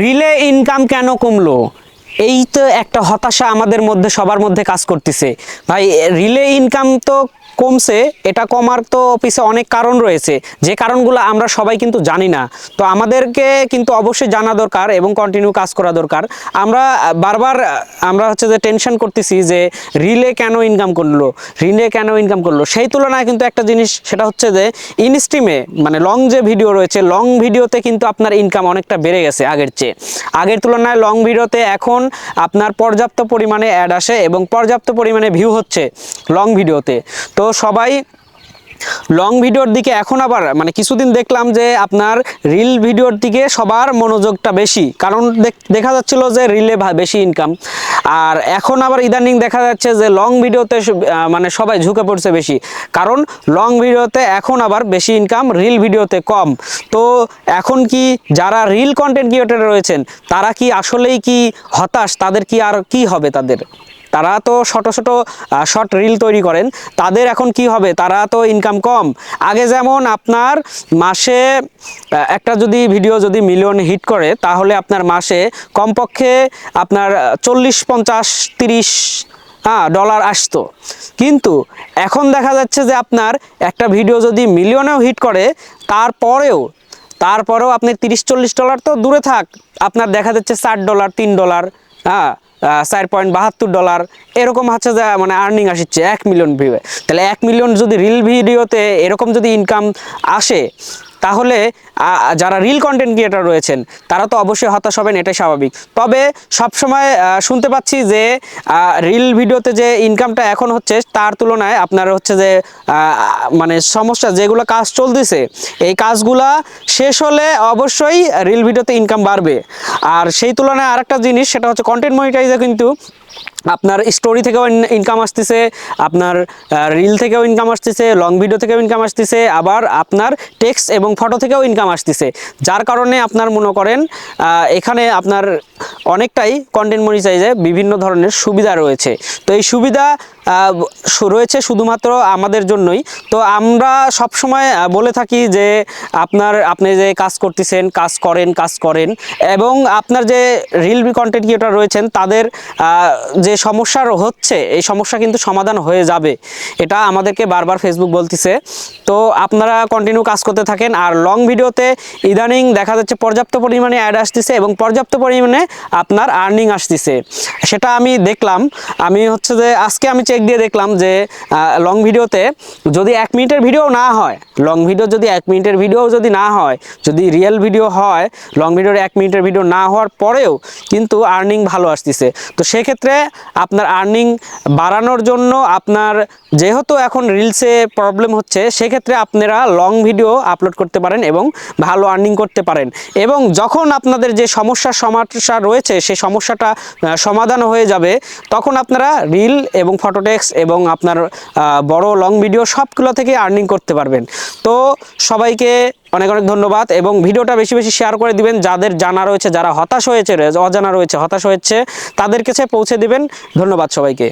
Relay income কেন কমলো? এই তো একটা হতাশা আমাদের মধ্যে, সবার মধ্যে কাজ করতেছে। ভাই, রিলে ইনকাম তো কমছে, এটা কমার তো পিছে অনেক কারণ রয়েছে। যে কারণগুলো আমরা সবাই কিন্তু জানি না। তো আমাদেরকে কিন্তু অবশ্যই জানা দরকার এবং কন্টিনিউ কাজ করা দরকার। আমরা বারবার, আমরা হচ্ছে যে টেনশন করতেছি যে রিলে কেন ইনকাম করল, রিলে কেন ইনকাম করল? সেই তুলনায় কিন্তু একটা জিনিস, সেটা হচ্ছে যে ইনস্ট্রিমে মানে লং যে ভিডিও রয়েছে লং ভিডিওতে কিন্তু আপনার ইনকাম অনেকটা বেড়ে গেছে আগের চেয়ে। আগের তুলনায় লং ভিডিওতে এখন আপনার পর্যাপ্ত পরিমাণে অ্যাড আসে এবং পর্যাপ্ত পরিমাণে ভিউ হচ্ছে লং ভিডিওতে তো সবাই লং ভিডিওর দিকে এখন আবার মানে কিছুদিন দেখলাম যে আপনার রিল ভিডিওর দিকে সবার মনোযোগটা বেশি। কারণ দেখ- যাচ্ছিল যে রিলে বেশি ইনকাম আর এখন আবার ইদানিং দেখা যাচ্ছে যে লং ভিডিওতে মানে সবাই ঝুঁকে পড়ছে বেশি। কারণ লং ভিডিওতে এখন আবার বেশি ইনকাম রিল ভিডিওতে কম। তো এখন কি যারা রিল কন্টেন্ট ক্রিয়েটর রয়েছেন, তারা কি আসলেই কি হতাশ? তাদের কি আর কি হবে তাদের? তারা তো ছোট ছোট শর্ট রিল তৈরি করেন। তাদের এখন কি হবে? তারা তো ইনকাম কম। আগে যেমন আপনার মাসে একটা যদি ভিডিও যদি মিলিয়ন হিট করে, তাহলে আপনার মাসে কমপক্ষে আপনার চল্লিশ, পঞ্চাশ, তিরিশ হ্যাঁ ডলার আসতো। কিন্তু এখন দেখা যাচ্ছে যে আপনার একটা ভিডিও যদি মিলিয়নেও হিট করে, তারপরেও তারপরেও আপনি তিরিশ, চল্লিশ ডলার তো দূরে থাক। আপনার দেখা যাচ্ছে ষাট ডলার তিন ডলার হ্যাঁ চার পয়েন্ট বাহাত্তর ডলার। এরকম হচ্ছে যে মানে আর্নিং আসছে এক মিলিয়ন ভিউ তাহলে এক মিলিয়ন যদি রিল ভিডিওতে এরকম যদি ইনকাম আসে তাহলে যারা রিল কন্টেন্ট ক্রিয়েটার রয়েছেন, তারা তো অবশ্যই হতাশ হবেন, এটাই স্বাভাবিক। তবে সবসময় শুনতে পাচ্ছি যে রিল ভিডিওতে যে ইনকামটা এখন হচ্ছে, তার তুলনায় আপনার হচ্ছে যে মানে সমস্যা, যেগুলো কাজ চলতেছে, এই কাজগুলা শেষ হলে অবশ্যই রিল ভিডিওতে ইনকাম বাড়বে। আর সেই তুলনায় আরেকটা জিনিস, সেটা হচ্ছে কন্টেন্ট মনিটাইজে কিন্তু আপনার স্টোরি থেকেও ইনকাম আসতেছে, আপনার রিল থেকেও ইনকাম আসতেছে লং ভিডিও থেকেও ইনকাম আসতেছে, আবার আপনার টেক্সট এবং ফটো থেকেও ইনকাম আসতেছে। যার কারণে আপনার মনে করেন এখানে আপনার অনেকটাই কন্টেন্ট মনিটাইজে বিভিন্ন ধরনের সুবিধা রয়েছে। তো এই সুবিধা রয়েছে শুধুমাত্র আমাদের জন্যই। তো আমরা সব সময় বলে থাকি যে আপনার, আপনি যে কাজ করতেছেন, কাজ করেন কাজ করেন, এবং আপনার যে রিল কন্টেন্ট ক্রিয়েটর রয়েছেন, তাদের যে সমস্যা হচ্ছে, এই সমস্যা কিন্তু সমাধান হয়ে যাবে। এটা আমাদেরকে বারবার ফেসবুক বলতেছে। তো আপনারা কন্টিনিউ কাজ করতে থাকেন, আর লং ভিডিওতে ইদানিং দেখা যাচ্ছে পর্যাপ্ত পরিমাণে অ্যাড আসতেছে, এবং পর্যাপ্ত পরিমাণে আপনার আর্নিং আসতেছে। সেটা আমি দেখলাম। আমি হচ্ছে যে, আজকে আমি চেক দিয়ে দেখলাম যে লং ভিডিওতে যদি এক মিনিটের ভিডিও না হয় লং ভিডিও যদি এক মিনিটের ভিডিও যদি না হয়, যদি রিয়েল ভিডিও হয় লং ভিডিওর এক মিনিটের ভিডিও না হওয়ার পরেও কিন্তু আর্নিং ভালো আসতেছে। তো সেক্ষেত্রে আপনার আর্নিং বাড়ানোর জন্য আপনার যেহেতু এখন রিলসে প্রবলেম হচ্ছে, সেক্ষেত্রে আপনারা লং ভিডিও আপলোড করতে পারেন এবং ভালো আর্নিং করতে পারেন। এবং যখন আপনাদের যে সমস্যার সমস্যা রয়েছে সেই সমস্যাটা সমাধান হয়ে যাবে, তখন আপনারা রিল এবং ফটোটেক্স এবং আপনার বড় লং ভিডিও সবগুলো থেকে আর্নিং করতে পারবেন। তো সবাইকে অনেক অনেক ধন্যবাদ এবং ভিডিওটা বেশি বেশি শেয়ার করে দিবেন। যাদের জানা রয়েছে, যারা হতাশ হয়েছে, অজানা রয়েছে, হতাশ হয়েছে তাদের কাছে পৌঁছে দিবেন। ধন্যবাদ সবাইকে।